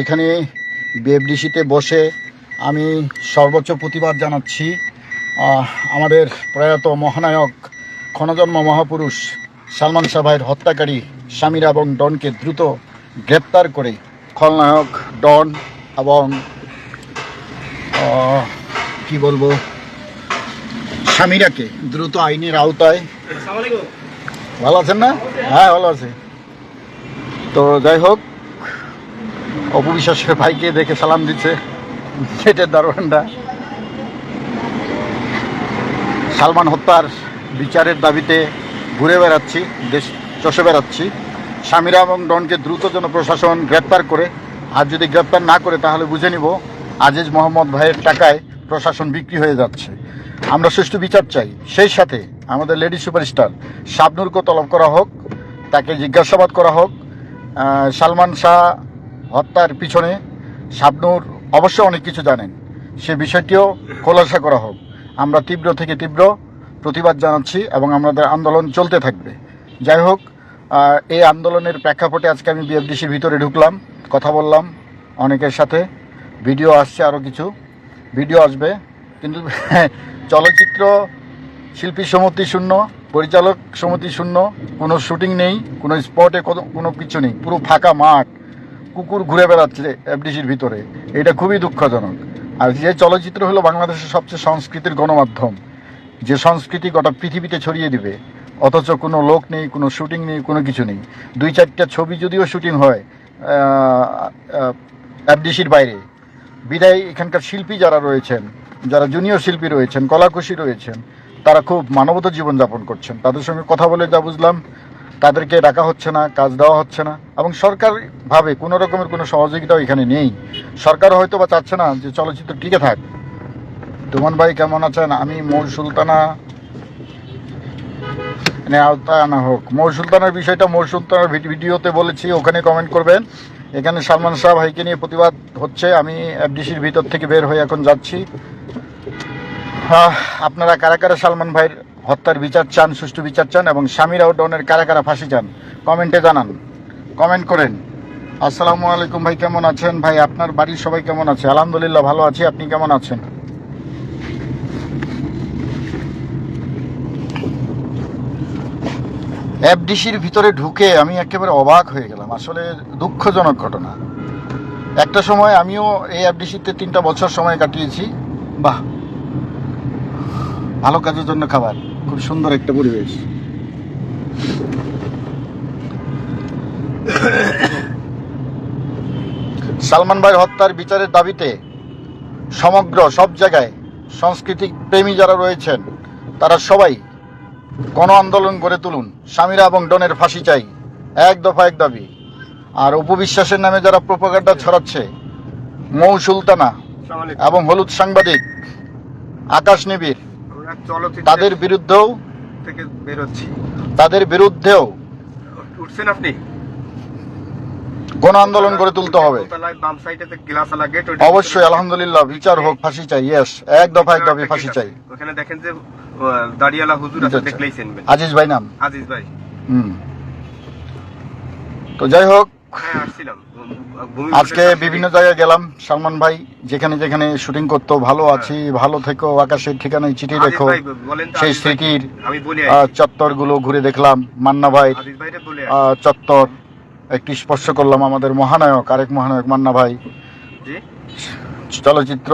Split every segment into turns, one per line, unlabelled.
এখানে বিএফডিসিতে বসে আমি সর্বোচ্চ প্রতিবাদ জানাচ্ছি। আমাদের প্রয়াত মহানায়ক ক্ষণজন্ম মহাপুরুষ সালমান শাহ হত্যাকারী স্বামীরা এবং ডনকে দ্রুত গ্রেপ্তার করে খলনায়ক ডন এবং কি বলব স্বামীরাকে দ্রুত আইনের আওতায় ভালো আছেন না? হ্যাঁ ভালো আছে। তো যাই হোক অপবিশ্বাসের ভাইকে দেখে সালাম দিচ্ছে। গেটের দারোয়ানটা। সালমান হত্যার বিচারের দাবিতে ঘুরে বেড়াচ্ছি, দেশ চষে বেড়াচ্ছি। স্বামীরা এবং ডনকে দ্রুত যেন প্রশাসন গ্রেপ্তার করে, আর যদি গ্রেপ্তার না করে তাহলে বুঝে নিব আজিজ মোহাম্মদ ভাইয়ের টাকায় প্রশাসন বিক্রি হয়ে যাচ্ছে। আমরা সুষ্ঠু বিচার চাই। সেই সাথে আমাদের লেডি সুপারস্টার শাবনুরকে তলব করা হোক, তাকে জিজ্ঞাসাবাদ করা হোক সালমান শাহ হত্যার পিছনে শাবনুর অবশ্য অনেক কিছু জানেন। সে বিষয়টিও খোলাসা করা হোক। আমরা তীব্র থেকে তীব্র প্রতিবাদ জানাচ্ছি এবং আমাদের আন্দোলন চলতে থাকবে। যাই হোক এই আন্দোলনের প্রেক্ষাপটে আজকে আমি বিএফডিসির ভিতরে ঢুকলাম, কথা বললাম অনেকের সাথে। ভিডিও আসছে আরও কিছু। ভিডিও আসবে। কিন্তু চলচ্চিত্র শিল্পী সমিতি শূন্য, পরিচালক সমিতি শূন্য, কোনো শুটিং নেই, কোনো স্পটে কোনো- কোনো কিছু নেই। পুরো ফাঁকা মাঠ। কুকুর ঘুরে বেড়াচ্ছে এফডিসির ভিতরে, এটা খুবই দুঃখজনক। আর যে চলচ্চিত্র হলো বাংলাদেশের সবচেয়ে সংস্কৃতির গণমাধ্যম, যে সংস্কৃতি গোটা পৃথিবীতে ছড়িয়ে দিবে, অথচ কোনো লোক নেই, কোনো শুটিং নেই, কোনো কিছু নেই। দুই চারটা ছবি যদিও শুটিং হয় এফডিসির বাইরে। বিদায় এখানকার শিল্পী যারা রয়েছেন, যারা জুনিয়র শিল্পী রয়েছেন কলাকুশি রয়েছেন, তারা খুব মানবত জীবনযাপন করছেন। তাদের সঙ্গে কথা বলে যা বুঝলাম তাদেরকে ডাকা হচ্ছে না, কাজ দেওয়া হচ্ছে না। এবং সরকারভাবে কোনো রকমের কোনো সহযোগিতাও এখানে নেই। সরকার হয়তো বা চাচ্ছে না যে চলচ্চিত্র টিকে থাক। তুমান ভাই কেমন আছেন? আমি মৌর সুলতানা। মানে আওতায় আনা হোক মৌর সুলতানার বিষয়টা মৌর সুলতানার ভিডিওতে বলেছি, ওখানে কমেন্ট করবেন। এখানে সালমান শাহ ভাইকে নিয়ে প্রতিবাদ হচ্ছে। আমি এফডিসির ভিতর থেকে বের হয়ে এখন যাচ্ছি। আপনারা কারা কারা সালমান ভাইয়ের হত্যার বিচার চান, সুষ্ঠু বিচার চান এবং স্বামীরা ও ডনের কারা কারা ফাঁসি চান, কমেন্টে জানান। কমেন্ট করেন। আসসালামু আলাইকুম ভাই, কেমন আছেন? ভাই, আপনার বাড়ির সবাই কেমন আছে? আলহামদুলিল্লাহ, ভালো আছি। আপনি কেমন আছেন? এফডিসির ভিতরে ঢুকে আমি একেবারে অবাক হয়ে গেলাম। আসলে দুঃখজনক ঘটনা। একটা সময় আমিও এই এফডিসিতে তিনটা বছর সময় কাটিয়েছি। বাহ! ভালো কাজের জন্য খাবার। খুব সুন্দর একটা পরিবেশ। সালমান ভাই হত্যার বিচারের দাবিতে সমগ্র সব জায়গায় সাংস্কৃতিক প্রেমী যারা রয়েছেন তারা সবাই গণ আন্দোলন গড়ে তুলুন। স্বামীরা এবং ডনের ফাঁসি চাই এক দফা এক দাবি। আর উপবিশ্বাসের নামে যারা প্রোপাগান্ডা ছড়াচ্ছে মৌ সুলতানা এবং হলুদ সাংবাদিক আকাশ নিবিড়। তাদের বিরুদ্ধেও
থেকে বেরোচ্ছি।
তাদের বিরুদ্ধেও
উঠছেন আপনি?
গণ আন্দোলন গড়ে তুলতে হবে। অবশ্যই আলহামদুলিল্লাহ বিচার হোক ফাঁসি চাই ইয়েস এক দফা এক দাবি ফাঁসি চাই।
ওখানে দেখেন যে দাড়িয়ালা হুজুর আছে
আচ্ছা।
দেখলেই চিনবেন।
আজিজ ভাই নাম?
আজিজ ভাই।
হুম। তো যাই হোক।
হ্যাঁ আসছিলাম।
আজকে বিভিন্ন জায়গায় গেলাম সালমান ভাই যেখানে যেখানে শুটিং করতো ভালো আছি ভালো থেকো আকাশের ঠিকানায় চিঠি রেখো সেই স্মৃতির
আমি বলি
চত্বরগুলো ঘুরে দেখলাম মান্না ভাই চত্বর একটি স্পর্শ করলাম আমাদের মহানায়ক আরেক মহানায়ক মান্না ভাই। চলচ্চিত্র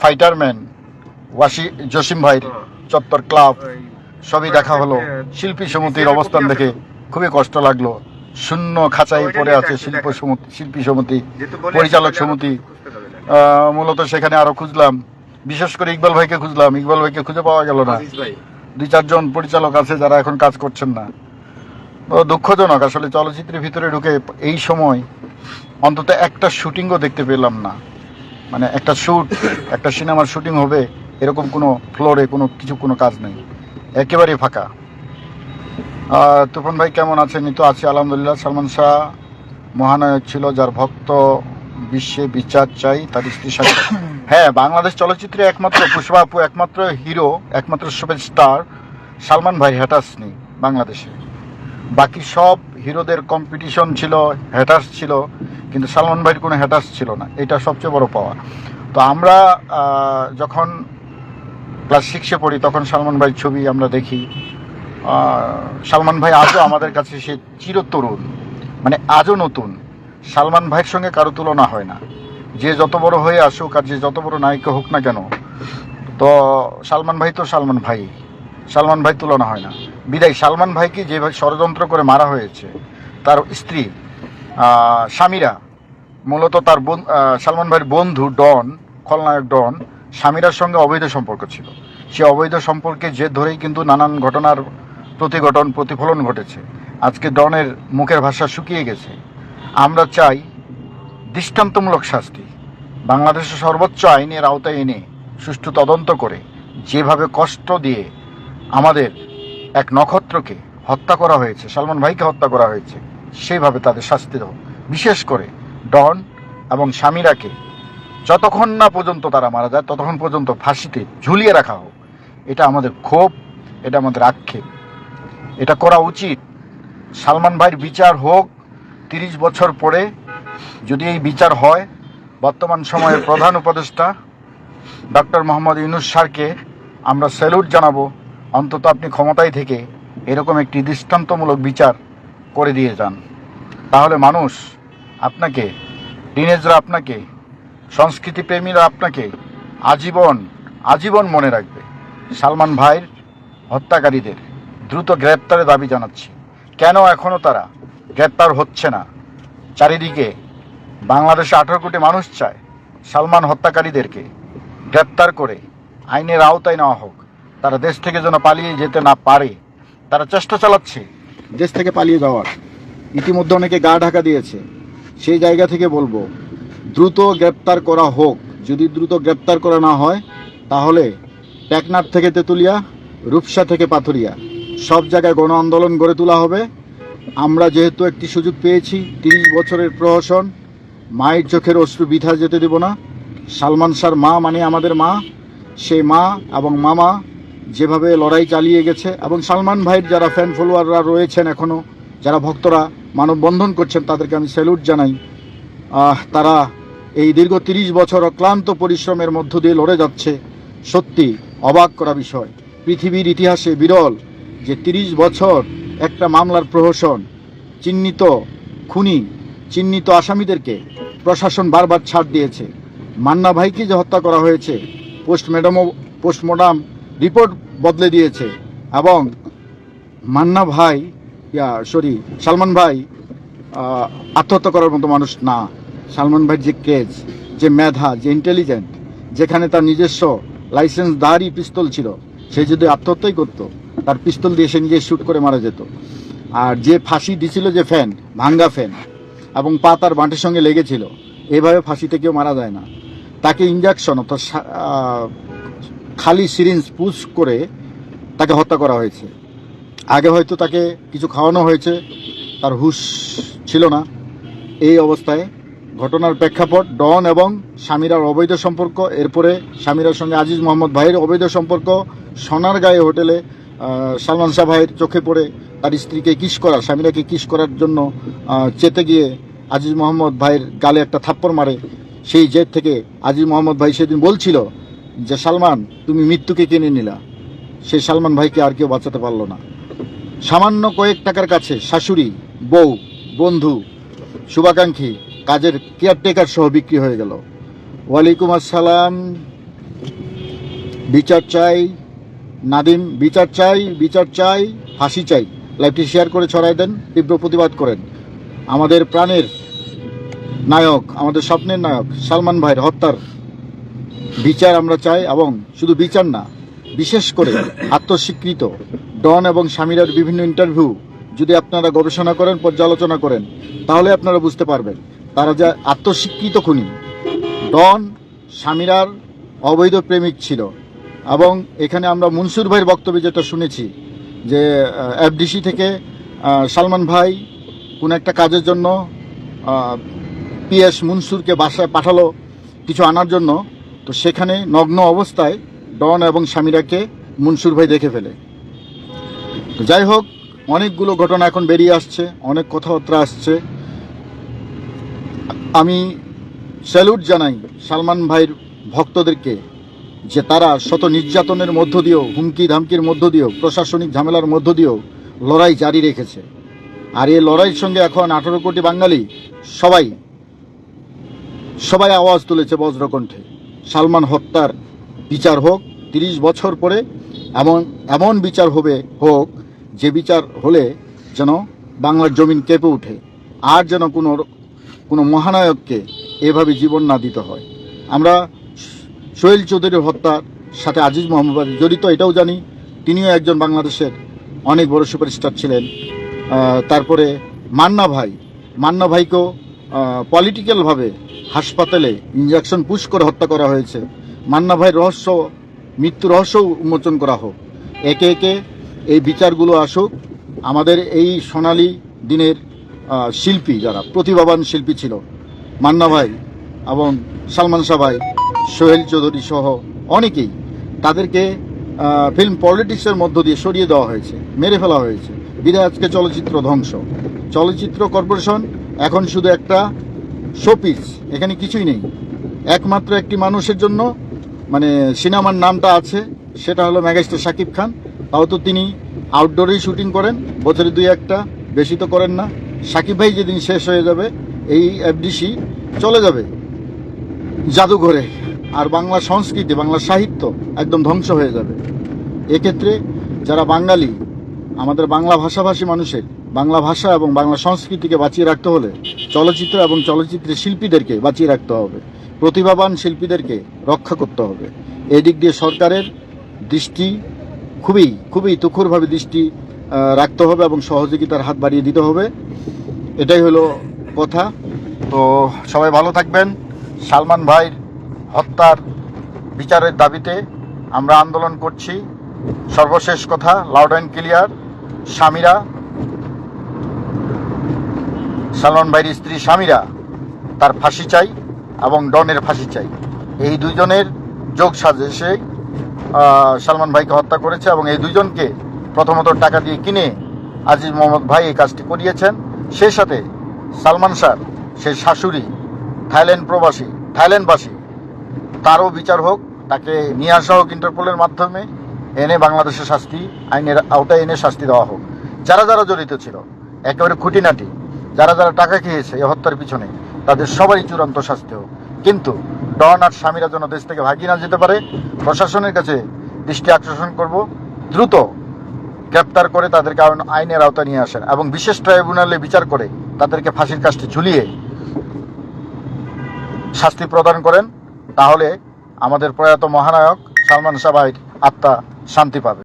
ফাইটারম্যান ওয়াসি জসিম ভাইয়ের চত্বর ক্লাব সবই দেখা হলো। শিল্পী সমিতির অবস্থান দেখে খুবই কষ্ট লাগল। শূন্য খাঁচাই পড়ে আছে শিল্প সমিতি শিল্পী সমিতি পরিচালক সমিতি মূলত সেখানে আরও খুঁজলাম। বিশেষ করে ইকবাল ভাইকে খুঁজলাম। ইকবাল ভাইকে খুঁজে পাওয়া গেল না। দুই চারজন পরিচালক আছে যারা এখন কাজ করছেন না। তো দুঃখজনক আসলে চলচ্চিত্রের ভিতরে ঢুকে এই সময় অন্তত একটা শুটিংও দেখতে পেলাম না। মানে একটা শুট একটা সিনেমার শুটিং হবে এরকম কোনো ফ্লোরে কোনো কিছু কোনো কাজ নেই। একেবারেই ফাঁকা। তুফান ভাই কেমন আছেন? তো আছি, আলহামদুলিল্লাহ। সালমান শাহ মহানায়ক ছিল, যার ভক্ত বিশ্বে বিচার চাই, তার স্ত্রী সাথে। হ্যাঁ বাংলাদেশ চলচ্চিত্রে একমাত্র পুষ্পা আপু, একমাত্র হিরো, একমাত্র সুপারস্টার সালমান ভাই হ্যাটাস নেই বাংলাদেশে। বাকি সব হিরোদের কম্পিটিশন ছিল হ্যাটার্স ছিল, কিন্তু সালমান ভাইয়ের কোনো হ্যাটার্স ছিল না। এটা সবচেয়ে বড় পাওয়া তো আমরা যখন ক্লাস সিক্সে পড়ি, তখন সালমান ভাইয়ের ছবি আমরা দেখি। সালমান ভাই আজও আমাদের কাছে সে চিরতরুণ মানে আজও নতুন। সালমান ভাইয়ের সঙ্গে কারও তুলনা হয় না। যে যত বড় হয়ে আসুক আর যে যত বড় নায়িকা হোক না কেন, তো সালমান ভাই তো সালমান ভাই। সালমান ভাই তুলনা হয় না। বিদায়, সালমান ভাইকে যেভাবে ষড়যন্ত্র করে মারা হয়েছে, তার স্ত্রী স্বামীরা, মূলত তার বোন সালমান ভাইয়ের বন্ধু ডন, খলনায়ক ডন, স্বামীরার সঙ্গে অবৈধ সম্পর্ক ছিল। সে অবৈধ সম্পর্কে জেদ ধরেই কিন্তু নানান ঘটনার প্রতিঘটন, প্রতিফলন ঘটেছে। আজকে ডনের মুখের ভাষা শুকিয়ে গেছে। আমরা চাই দৃষ্টান্তমূলক শাস্তি। বাংলাদেশের সর্বোচ্চ আইনের আওতায় এনে সুষ্ঠু তদন্ত করে যেভাবে কষ্ট দিয়ে আমাদের এক নক্ষত্রকে হত্যা করা হয়েছে, সালমান ভাইকে হত্যা করা হয়েছে সেইভাবে তাদের শাস্তি দেব। বিশেষ করে ডন এবং স্বামীরাকে যতক্ষণ না পর্যন্ত তারা মারা যায়, ততক্ষণ পর্যন্ত ফাঁসিতে ঝুলিয়ে রাখা হোক। এটা আমাদের ক্ষোভ, এটা আমাদের আক্ষেপ। এটা করা উচিত। সালমান ভাইয়ের বিচার হোক, তিরিশ বছর পরে যদি এই বিচার হয়, বর্তমান সময়ের প্রধান উপদেষ্টা ডক্টর মোহাম্মদ ইউনুস স্যারকে আমরা স্যালুট জানাব, অন্তত আপনি ক্ষমতায় থেকে এরকম একটি দৃষ্টান্তমূলক বিচার করে দিয়ে যান। তাহলে মানুষ আপনাকে, টিনেজরা আপনাকে, সংস্কৃতিপ্রেমীরা আপনাকে আজীবন আজীবন মনে রাখবে। সালমান ভাইয়ের হত্যাকারীদের। দ্রুত গ্রেপ্তারের দাবি জানাচ্ছি। কেন এখনও তারা গ্রেপ্তার হচ্ছে না? চারিদিকে বাংলাদেশে আঠারো কোটি মানুষ চায় সালমান হত্যাকারীদেরকে গ্রেপ্তার করে আইনের আওতায় নেওয়া হোক। তারা দেশ থেকে যেন পালিয়ে যেতে না পারে। তারা চেষ্টা চালাচ্ছে দেশ থেকে পালিয়ে যাওয়ার। ইতিমধ্যে অনেকে গা ঢাকা দিয়েছে। সেই জায়গা থেকে বলব, দ্রুত গ্রেপ্তার করা হোক। যদি দ্রুত গ্রেপ্তার করা না হয়, তাহলে টেকনাফ থেকে তেঁতুলিয়া, রূপসা থেকে পাথুরিয়া। সব জায়গায় গণ আন্দোলন গড়ে তোলা হবে। আমরা যেহেতু একটি সুযোগ পেয়েছি, তিরিশ বছরের প্রহসন, মায়ের চোখের অশ্রু বিথা যেতে দেব না। সালমান শাহর মা মানে আমাদের মা। সেই মা এবং মামা যেভাবে লড়াই চালিয়ে গেছে এবং সালমান ভাইয়ের যারা ফ্যান ফলোয়াররা রয়েছেন এখনও যারা ভক্তরা মানববন্ধন করছেন, তাদেরকে আমি স্যালুট জানাই। তারা এই দীর্ঘ তিরিশ বছর অক্লান্ত পরিশ্রমের মধ্য দিয়ে লড়ে যাচ্ছে। সত্যি অবাক করা বিষয়। পৃথিবীর ইতিহাসে বিরল যে তিরিশ বছর একটা মামলার প্রহসন, চিহ্নিত খুনি, চিহ্নিত আসামিদেরকে প্রশাসন বারবার ছাড় দিয়েছে। মান্না ভাইকে যে হত্যা করা হয়েছে, পোস্টমর্টমও, পোস্টমর্টম রিপোর্ট বদলে দিয়েছে এবং মান্না ভাই সরি, সালমান ভাই আত্মহত্যা করার মতো মানুষ না। সালমান ভাইয়ের যে কেজ, যে মেধা, যে ইন্টেলিজেন্ট যেখানে তার নিজস্ব লাইসেন্স দাঁড়ি, পিস্তল ছিল, সে যদি আত্মহত্যাই করতো তার পিস্তল দিয়ে সে নিজে শ্যুট করে মারা যেত। আর যে ফাঁসি দিছিল যে ফ্যান ভাঙ্গা ফ্যান এবং পা তার বাঁটের সঙ্গে লেগেছিল, এভাবে ফাঁসিতে কেউ মারা যায় না। তাকে ইঞ্জেকশন অর্থাৎ খালি সিরিঞ্জ পুশ করে তাকে হত্যা করা হয়েছে। আগে হয়তো তাকে কিছু খাওয়ানো হয়েছে, তার হুশ ছিল না। এই অবস্থায় ঘটনার প্রেক্ষাপট, ডন এবং স্বামীরার অবৈধ সম্পর্ক, এরপরে স্বামীরার সঙ্গে আজিজ মোহাম্মদ ভাইয়ের অবৈধ সম্পর্ক সোনার গায়ে হোটেলে সালমান শাহ ভাইয়ের চোখে পড়ে তার স্ত্রীকে কিস করা, স্বামীরাকে কিস করার জন্য চেতে গিয়ে আজিজ মোহাম্মদ ভাইয়ের গালে একটা থাপ্পড় মারে। সেই জেদ থেকে আজিজ মোহাম্মদ ভাই সেদিন বলছিল যে, সালমান, তুমি মৃত্যুকে কিনে নিলা। সেই সালমান ভাইকে আর কেউ বাঁচাতে পারল না। সামান্য কয়েক টাকার কাছে শাশুড়ি, বউ, বন্ধু, শুভাকাঙ্ক্ষী কাজের কেয়ারটেকার সহ বিক্রি হয়ে গেল। ওয়ালাইকুম আসসালাম। বিচার চাই। নাদিম, বিচার চাই বিচার চাই, ফাঁসি চাই। লাইভটি শেয়ার করে ছড়াই দেন, তীব্র প্রতিবাদ করেন। আমাদের প্রাণের নায়ক, আমাদের স্বপ্নের নায়ক সালমান ভাইয়ের হত্যার বিচার আমরা চাই এবং শুধু বিচার না, বিশেষ করে আত্মস্বীকৃত ডন এবং স্বামীরার বিভিন্ন ইন্টারভিউ যদি আপনারা গবেষণা করেন, পর্যালোচনা করেন, তাহলে আপনারা বুঝতে পারবেন, তারা যে আত্মস্বীকৃত খুনি। ডন স্বামীরার অবৈধ প্রেমিক ছিল। এবং এখানে আমরা মনসুর ভাইয়ের বক্তব্যে যেটা শুনেছি, যে এফডিসি থেকে সালমান ভাই কোন একটা কাজের জন্য পিএস মনসুরকে বাসায় পাঠালো, কিছু আনার জন্য, তো সেখানে নগ্ন অবস্থায় ডন এবং স্বামীরাকে মনসুর ভাই দেখে ফেলে। যাই হোক, অনেকগুলো ঘটনা এখন বেরিয়ে আসছে, অনেক কথাবার্তা আসছে। আমি স্যালুট জানাই সালমান ভাইয়ের ভক্তদেরকে। যে তারা শত নির্যাতনের মধ্য দিয়েও হুমকি ধামকির মধ্য দিয়েও, প্রশাসনিক ঝামেলার মধ্য দিয়েও লড়াই জারি রেখেছে। আর এই লড়াইয়ের সঙ্গে এখন আঠারো কোটি বাঙালি সবাই সবাই আওয়াজ তুলেছে বজ্রকণ্ঠে। সালমান হত্যার বিচার হোক, তিরিশ বছর পরে এমন এমন বিচার হবে, হোক, যে বিচার হলে যেন বাংলার জমিন কেঁপে ওঠে। আর যেন কোনো কোনো মহানায়ককে এভাবে জীবন না দিতে হয়। আমরা সোহেল চৌধুরীর হত্যার সাথে আজিজ মোহাম্মদ জড়িত, এটাও জানি। তিনিও একজন বাংলাদেশের অনেক বড় সুপারস্টার ছিলেন। তারপরে মান্না ভাই। মান্না ভাইকেও পলিটিক্যালভাবে হাসপাতালে ইঞ্জেকশন পুশ করে হত্যা করা হয়েছে। মান্না ভাই রহস্য মৃত্যু রহস্য উন্মোচন করা হোক। একে একে এই বিচারগুলো আসুক। আমাদের এই সোনালী দিনের শিল্পী যারা, প্রতিভাবান শিল্পী ছিল, মান্না ভাই এবং সালমান শাহ ভাই সোহেল চৌধুরী সহ অনেকেই তাদেরকে ফিল্ম পলিটিক্সের মধ্য দিয়ে সরিয়ে দেওয়া হয়েছে, মেরে ফেলা হয়েছে। বিদায় আজকে চলচ্চিত্র ধ্বংস। চলচ্চিত্র কর্পোরেশন এখন শুধু একটা শোপিস এখানে কিছুই নেই। একমাত্র একটি মানুষের জন্য মানে সিনেমার নামটা আছে, সেটা হলো ম্যাগাস্টার শাকিব খান। তাও তো তিনি আউটডোরেই শুটিং করেন, বছরে দুই একটা, বেশি তো করেন না। শাকিব ভাই যেদিন শেষ হয়ে যাবে, এই এফডিসি চলে যাবে। জাদুঘরে। আর বাংলা সংস্কৃতি, বাংলা সাহিত্য একদম ধ্বংস হয়ে যাবে। এক্ষেত্রে যারা বাঙালি, আমাদের বাংলা ভাষাভাষী মানুষের, বাংলা ভাষা এবং বাংলা সংস্কৃতিকে বাঁচিয়ে রাখতে হলে চলচ্চিত্র এবং চলচ্চিত্রের শিল্পীদেরকে বাঁচিয়ে রাখতে হবে। প্রতিভাবান শিল্পীদেরকে রক্ষা করতে হবে। এদিক দিয়ে সরকারের দৃষ্টি খুবই খুবই তুখুরভাবে দৃষ্টি রাখতে হবে এবং সহযোগিতার হাত বাড়িয়ে দিতে হবে। এটাই হলো কথা। তো সবাই ভালো থাকবেন। সালমান ভাইয়ের হত্যার বিচারের দাবিতে আমরা আন্দোলন করছি। সর্বশেষ কথা লাউড অ্যান্ড ক্লিয়ার স্বামীরা সালমান ভাইয়ের স্ত্রী স্বামীরা, তার ফাঁসি চাই এবং ডনের ফাঁসি চাই। এই দুজনের যোগ সাজেশে সালমান ভাইকে হত্যা করেছে এবং এই দুইজনকে প্রথমত টাকা দিয়ে কিনে আজিজ মোহাম্মদ ভাই এই কাজটি করিয়েছেন। সেই সাথে সালমান স্যার, সেই শাশুড়ি, থাইল্যান্ড প্রবাসী, থাইল্যান্ডবাসী তারও বিচার হোক, তাকে নিয়ে আসা হোক ইন্টারপোলের মাধ্যমে, এনে বাংলাদেশের শাস্তি, আইনের আওতায় এনে শাস্তি দেওয়া হোক। যারা যারা জড়িত ছিল, একেবারে খুঁটিনাটি, যারা যারা টাকা খেয়েছে এই হত্যার পিছনে, তাদের সবারই চূড়ান্ত শাস্তি হোক। কিন্তু ডন আর স্বামীরা যেন দেশ থেকে ভাগিয়ে না যেতে পারে, প্রশাসনের কাছে দৃষ্টি আকর্ষণ করব, দ্রুত গ্রেপ্তার করে তাদেরকে আইন- আইনের আওতায় নিয়ে আসেন এবং বিশেষ ট্রাইব্যুনালে বিচার করে তাদেরকে ফাঁসির কাজটি ঝুলিয়ে শাস্তি প্রদান করেন। তাহলে আমাদের প্রয়াত মহানায়ক সালমান শাহ আত্মা শান্তি পাবে।